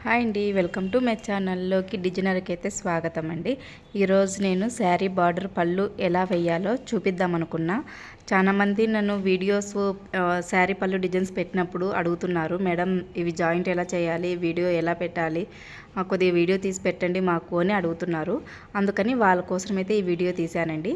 Hi అండి welcome to my ఛానల్లోకి డిజైనర్కి అయితే స్వాగతం అండి. ఈరోజు నేను శారీ బార్డర్ పళ్ళు ఎలా వేయాలో చూపిద్దాం అనుకున్నా చాలామంది నన్ను వీడియోస్ శారీ పళ్ళు డిజైన్స్ పెట్టినప్పుడు అడుగుతున్నారు మేడం ఇవి జాయింట్ ఎలా చేయాలి? వీడియో ఎలా పెట్టాలి? కొద్దిగా వీడియో తీసి పెట్టండి మాకు అని అడుగుతున్నారు. అందుకని వాళ్ళ కోసం అయితే ఈ వీడియో తీశానండి.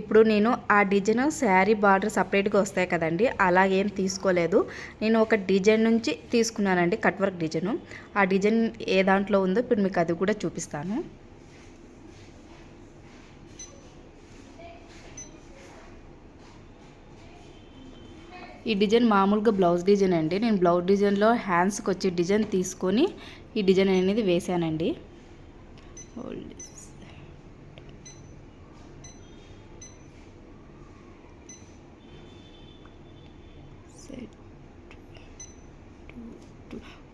ఇప్పుడు నేను ఆ డిజైన్ శారీ బార్డర్ సపరేట్గా వస్తాయి కదండి అలాగేం తీసుకోలేదు. నేను ఒక డిజైన్ నుంచి తీసుకున్నానండి కట్ వర్క్ డిజైన్. ఆ డిజైన్ ఏ దాంట్లో ఉందో ఇప్పుడు మీకు అది కూడా చూపిస్తాను. ఈ డిజైన్ మామూలుగా బ్లౌజ్ డిజైన్ అండి. నేను బ్లౌజ్ డిజైన్లో హ్యాండ్స్కి వచ్చే డిజైన్ తీసుకొని ఈ డిజైన్ అనేది వేశానండి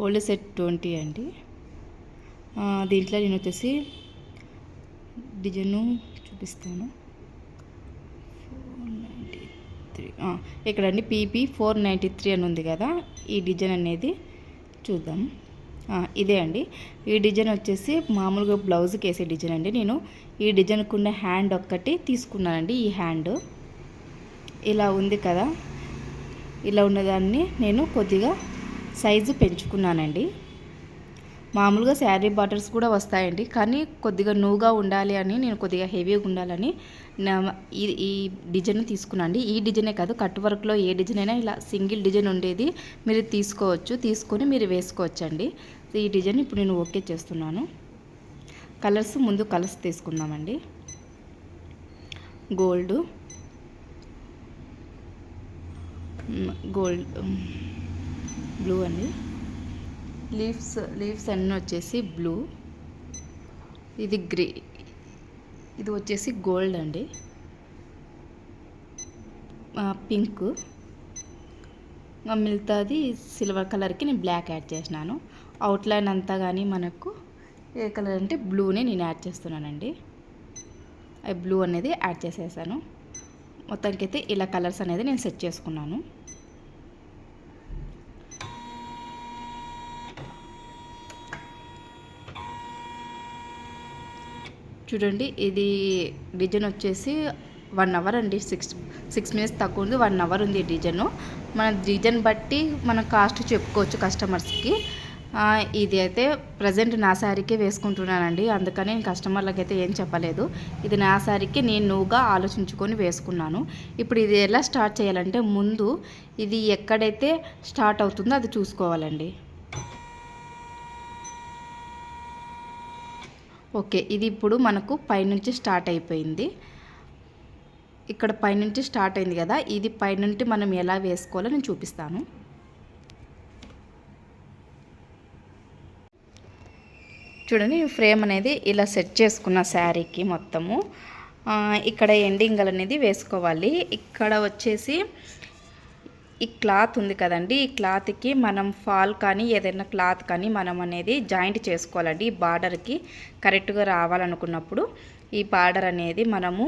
ఓల్డ్ సెట్ ట్వంటీ అండి. దీంట్లో నేను వచ్చేసి డిజైను చూపిస్తాను ఫోర్ నైంటీ త్రీ ఇక్కడండి పీపీ ఫోర్ నైంటీ త్రీ అని ఉంది కదా ఈ డిజైన్ అనేది చూద్దాం. ఇదే అండి. ఈ డిజైన్ వచ్చేసి మామూలుగా బ్లౌజ్కి వేసే డిజైన్ అండి. నేను ఈ డిజైన్కున్న హ్యాండ్ ఒక్కటి తీసుకున్నానండి ఈ హ్యాండ్. ఇలా ఉంది కదా ఇలా ఉన్నదాన్ని నేను కొద్దిగా సైజు పెంచుకున్నానండి. మామూలుగా శారీ బార్డర్స్ కూడా వస్తాయండి. కానీ కొద్దిగా నువ్వుగా ఉండాలి అని నేను కొద్దిగా హెవీగా ఉండాలని ఈ ఈ డిజైన్ తీసుకున్నాండి ఈ డిజైనే కాదు కట్ వర్క్లో ఏ డిజైన్ అయినా ఇలా సింగిల్ డిజైన్ ఉండేది మీరు తీసుకోవచ్చు తీసుకొని మీరు వేసుకోవచ్చు అండి ఈ డిజైన్ ఇప్పుడు నేను ఓకే చేస్తున్నాను. కలర్స్ ముందు కలర్స్ తీసుకుందామండి. గోల్డ్. గోల్డ్ బ్లూ అండి. లీవ్స్ లీవ్స్ అన్నీ వచ్చేసి బ్లూ. ఇది గ్రే ఇది వచ్చేసి గోల్డ్ అండి. పింక్. మిగతాది సిల్వర్ కలర్కి నేను బ్లాక్ యాడ్ చేసినాను. అవుట్లైన్ అంతా కానీ మనకు ఏ కలర్ అంటే బ్లూని నేను యాడ్ చేస్తున్నానండి. అది బ్లూ అనేది యాడ్ చేసేసాను. మొత్తానికైతే ఇలా కలర్స్ అనేది నేను సెట్ చేసుకున్నాను. చూడండి ఇది డిజైన్ వచ్చేసి వన్ అవర్ అండి. సిక్స్ సిక్స్ మినిట్స్ తక్కువ ఉంది వన్ అవర్ ఉంది ఈ డిజైన్. మన డిజైన్ బట్టి మన కాస్ట్ చెప్పుకోవచ్చు కస్టమర్స్కి. ఇది అయితే ప్రజెంట్ నా శారీకే వేసుకుంటున్నానండి. అందుకని నేను కస్టమర్లకు అయితే ఏం చెప్పలేదు. ఇది నా శారీకి నేను నువ్వుగా ఆలోచించుకొని వేసుకున్నాను. ఇప్పుడు ఇది ఎలా స్టార్ట్ చేయాలంటే ముందు ఇది ఎక్కడైతే స్టార్ట్ అవుతుందో అది చూసుకోవాలండి. ఓకే ఇది ఇప్పుడు మనకు పైనుంచి స్టార్ట్ అయిపోయింది. ఇక్కడ పైనుంచి స్టార్ట్ అయింది కదా ఇది పైనుండి మనం ఎలా వేసుకోవాలో నేను చూపిస్తాను. చూడండి ఫ్రేమ్ అనేది ఇలా సెట్ చేసుకున్న శారీకి మొత్తము. ఇక్కడ ఎండింగ్ అనేది వేసుకోవాలి. ఇక్కడ వచ్చేసి ఈ క్లాత్ ఉంది కదండి ఈ క్లాత్కి మనం ఫాల్ కానీ ఏదైనా క్లాత్ కానీ మనం అనేది జాయింట్ చేసుకోవాలండి. ఈ బార్డర్కి కరెక్ట్గా రావాలనుకున్నప్పుడు ఈ బార్డర్ అనేది మనము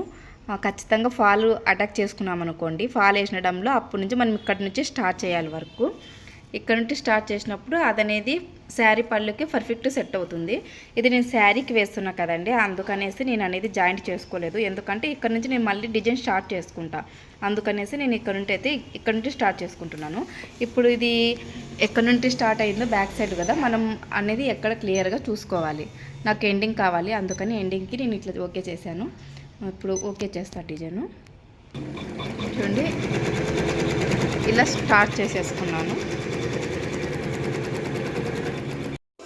ఖచ్చితంగా ఫాల్ అటాక్ చేసుకున్నాం అనుకోండి ఫాల్ వేసినడంలో అప్పటి నుంచి మనం ఇక్కడి నుంచి స్టార్ట్ చేయాలి వరకు. ఇక్కడ నుండి స్టార్ట్ చేసినప్పుడు అదనేది శారీ పళ్ళుకి పర్ఫెక్ట్ సెట్ అవుతుంది. ఇది నేను శారీకి వేస్తున్నా కదండి అందుకనేసి నేను అనేది జాయింట్ చేసుకోలేదు. ఎందుకంటే ఇక్కడ నుంచి నేను మళ్ళీ డిజైన్ స్టార్ట్ చేసుకుంటా. అందుకనేసి నేను ఇక్కడ నుండి అయితే ఇక్కడ నుండి స్టార్ట్ చేసుకుంటున్నాను. ఇప్పుడు ఇది ఎక్కడ నుండి స్టార్ట్ అయిందో బ్యాక్ సైడ్ కదా మనం అనేది ఎక్కడ క్లియర్గా చూసుకోవాలి. నాకు ఎండింగ్ కావాలి అందుకని ఎండింగ్కి నేను ఇట్లా ఓకే చేశాను. ఇప్పుడు ఓకే చేస్తా డిజైను చూడండి ఇలా స్టార్ట్ చేసేసుకున్నాను.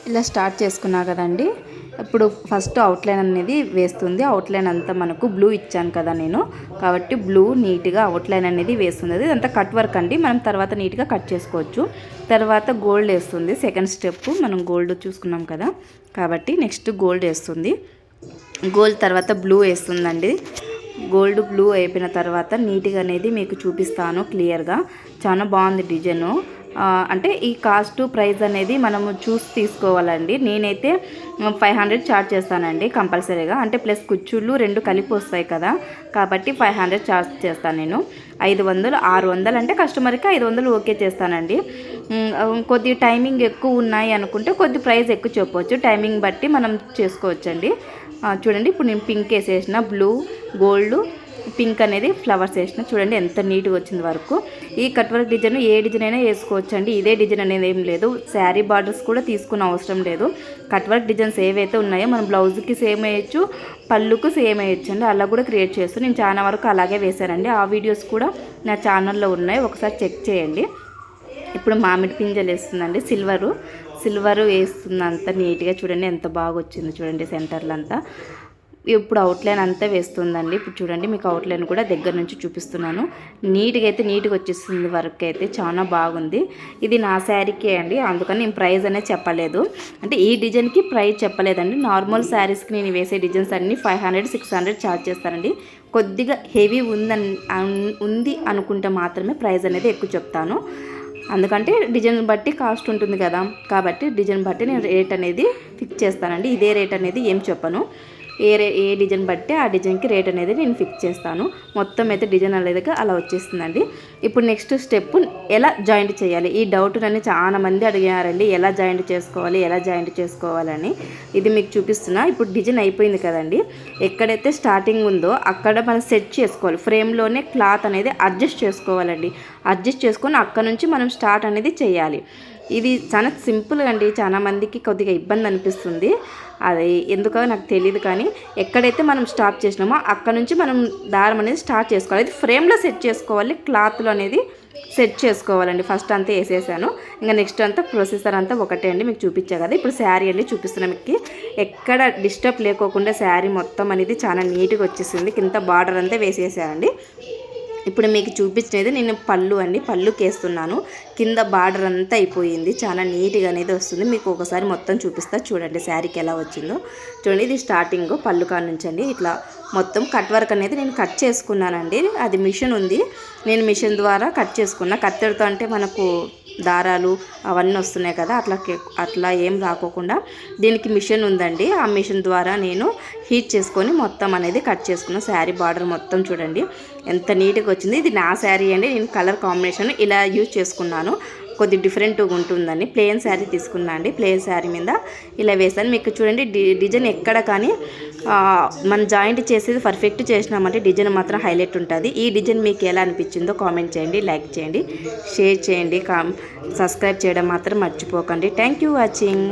ఇలా స్టార్ట్ చేసుకున్నా కదండి. ఇప్పుడు ఫస్ట్ అవుట్లైన్ అనేది వేస్తుంది. అవుట్లైన్ అంతా మనకు బ్లూ ఇచ్చాను కదా నేను. కాబట్టి బ్లూ నీట్గా అవుట్లైన్ అనేది వేస్తుంది. అది అంతా కట్ వర్క్ అండి. మనం తర్వాత నీట్గా కట్ చేసుకోవచ్చు. తర్వాత గోల్డ్ వేస్తుంది. సెకండ్ స్టెప్ మనం గోల్డ్ చూసుకున్నాం కదా. కాబట్టి నెక్స్ట్ గోల్డ్ వేస్తుంది. గోల్డ్ తర్వాత బ్లూ వేస్తుందండి. గోల్డ్ బ్లూ అయిపోయిన తర్వాత నీట్గా అనేది మీకు చూపిస్తాను క్లియర్గా చాలా బాగుంది డిజైను అంటే ఈ కాస్ట్ ప్రైస్ అనేది మనము చూసి తీసుకోవాలండి. నేనైతే ఫైవ్ హండ్రెడ్ చార్జ్ చేస్తానండి కంపల్సరీగా. అంటే ప్లస్ కుచ్చుళ్ళు రెండు కలిపి వస్తాయి కదా. కాబట్టి ఫైవ్ హండ్రెడ్ చార్జ్ చేస్తాను నేను. ఐదు వందలు ఆరు వందలు అంటే కస్టమర్కి ఐదు వందలు ఓకే చేస్తానండి. కొద్ది టైమింగ్ ఎక్కువ ఉన్నాయి అనుకుంటే కొద్ది ప్రైస్ ఎక్కువ చెప్పవచ్చు టైమింగ్ బట్టి మనం చేసుకోవచ్చండి. చూడండి ఇప్పుడు నేను పింక్ వేసేసిన బ్లూ గోల్డ్ పింక్ అనేది ఫ్లవర్స్ వేసిన చూడండి ఎంత నీట్గా వచ్చింది వరకు. ఈ కట్ వర్క్ డిజైన్ ఏ డిజైన్ అయినా వేసుకోవచ్చు అండి ఇదే డిజైన్ అనేది ఏం లేదు. శారీ బార్డర్స్ కూడా తీసుకున్న అవసరం లేదు. కట్ వర్క్ డిజైన్స్ ఏవైతే ఉన్నాయో మనం బ్లౌజ్కి సేమ్ వేయచ్చు పళ్ళుకు సేమ్ వేయచ్చు అండి అలా కూడా క్రియేట్ చేస్తూ నేను చాలా వరకు అలాగే వేశానండి. ఆ వీడియోస్ కూడా నా ఛానల్లో ఉన్నాయి. ఒకసారి చెక్ చేయండి. ఇప్పుడు మామిడి పింజలు వేస్తుందండి. సిల్వరు సిల్వర్ వేస్తుంది అంత నీట్గా చూడండి. ఎంత బాగా వచ్చింది చూడండి సెంటర్లో అంతా ఇప్పుడు అవుట్లైన్ అంతా వేస్తుందండి. ఇప్పుడు చూడండి మీకు అవుట్లైన్ కూడా దగ్గర నుంచి చూపిస్తున్నాను. నీట్గా అయితే నీట్గా వచ్చేస్తుంది వర్క్ అయితే చాలా బాగుంది. ఇది నా శారీకే అండి. అందుకని నేను ప్రైస్ అనేది చెప్పలేదు. అంటే ఈ డిజైన్కి ప్రైస్ చెప్పలేదండి. నార్మల్ శారీస్కి నేను వేసే డిజైన్స్ అన్నీ five hundred six hundred charge చేస్తానండి. కొద్దిగా హెవీ ఉందని ఉంది అనుకుంటే మాత్రమే ప్రైస్ అనేది ఎక్కువ చెప్తాను. అందుకంటే డిజైన్ బట్టి కాస్ట్ ఉంటుంది కదా. కాబట్టి డిజైన్ బట్టి నేను రేట్ అనేది ఫిక్స్ చేస్తానండి. ఇదే రేట్ అనేది ఏం చెప్పను. ఏ రే ఏ డిజైన్ బట్టి ఆ డిజైన్కి రేట్ అనేది నేను ఫిక్స్ చేస్తాను. మొత్తం అయితే డిజైన్ అనేది అలా వచ్చేస్తుందండి. ఇప్పుడు నెక్స్ట్ స్టెప్ ఎలా జాయింట్ చేయాలి? ఈ డౌట్ నన్ను చాలా మంది అడిగారండి. ఎలా జాయింట్ చేసుకోవాలి? ఎలా జాయింట్ చేసుకోవాలని. ఇది మీకు చూపిస్తున్నా. ఇప్పుడు డిజైన్ అయిపోయింది కదండి. ఎక్కడైతే స్టార్టింగ్ ఉందో అక్కడ మనం సెట్ చేసుకోవాలి. ఫ్రేమ్లోనే క్లాత్ అనేది అడ్జస్ట్ చేసుకోవాలండి. అడ్జస్ట్ చేసుకొని అక్కడ నుంచి మనం స్టార్ట్ అనేది చేయాలి. ఇది చాలా సింపుల్ అండి. చాలా మందికి కొద్దిగా ఇబ్బంది అనిపిస్తుంది. అది ఎందుకో నాకు తెలియదు కానీ ఎక్కడైతే మనం స్టాప్ చేసినామో అక్కడ నుంచి మనం దారం అనేది స్టార్ట్ చేసుకోవాలి. ఇది ఫ్రేమ్లో సెట్ చేసుకోవాలి క్లాత్లో అనేది సెట్ చేసుకోవాలండి. ఫస్ట్ అంతా వేసేసాను. ఇంకా నెక్స్ట్ అంతా ప్రొసెసర్ అంతా ఒకటే అండి మీకు చూపించా కదా. ఇప్పుడు శారీ అండి చూపిస్తున్నా మీకు. ఎక్కడ డిస్టర్బ్ లేకోకుండా శారీ మొత్తం అనేది చాలా నీట్గా వచ్చేసింది. కింద బార్డర్ అంతా వేసేసానండి. ఇప్పుడు మీకు చూపించినది నేను పళ్ళు అండి. పళ్ళుకి వేస్తున్నాను కింద బార్డర్ అంతా అయిపోయింది. చాలా నీట్గా అనేది వస్తుంది. మీకు ఒకసారి మొత్తం చూపిస్తా. చూడండి శారీకి ఎలా వచ్చిందో. చూడండి ఇది స్టార్టింగ్ పళ్ళు కాడ నుంచి అండి ఇట్లా మొత్తం కట్ వర్క్ అనేది నేను కట్ చేసుకున్నానండి. అది మిషన్ ఉంది. నేను మిషన్ ద్వారా కట్ చేసుకున్నా. కత్తెరతో అంటే మనకు దారాలు అవన్నీ వస్తున్నాయి కదా. అట్లా అట్లా ఏం రాకోకుండా దీనికి మిషన్ ఉందండి. ఆ మిషన్ ద్వారా నేను హీట్ చేసుకొని మొత్తం అనేది కట్ చేసుకున్న శారీ బార్డర్ మొత్తం చూడండి. ఎంత నీట్గా వచ్చింది. ఇది నా శారీ అండి. నేను కలర్ కాంబినేషన్ ఇలా యూజ్ చేసుకున్నాను. కొద్ది డిఫరెంట్గా ఉంటుందని. ప్లెయిన్ శారీ తీసుకున్నా అండి. ప్లెయిన్ శారీ మీద ఇలా వేసాను మీకు చూడండి డి డిజైన్ ఎక్కడ కానీ మనం జాయింట్ చేసేది పర్ఫెక్ట్ చేసినామంటే డిజైన్ మాత్రం హైలైట్ ఉంటుంది. ఈ డిజైన్ మీకు ఎలా అనిపించిందో కామెంట్ చేయండి లైక్ చేయండి షేర్ చేయండి సబ్స్క్రైబ్ చేయడం మాత్రం మర్చిపోకండి. Thank you watching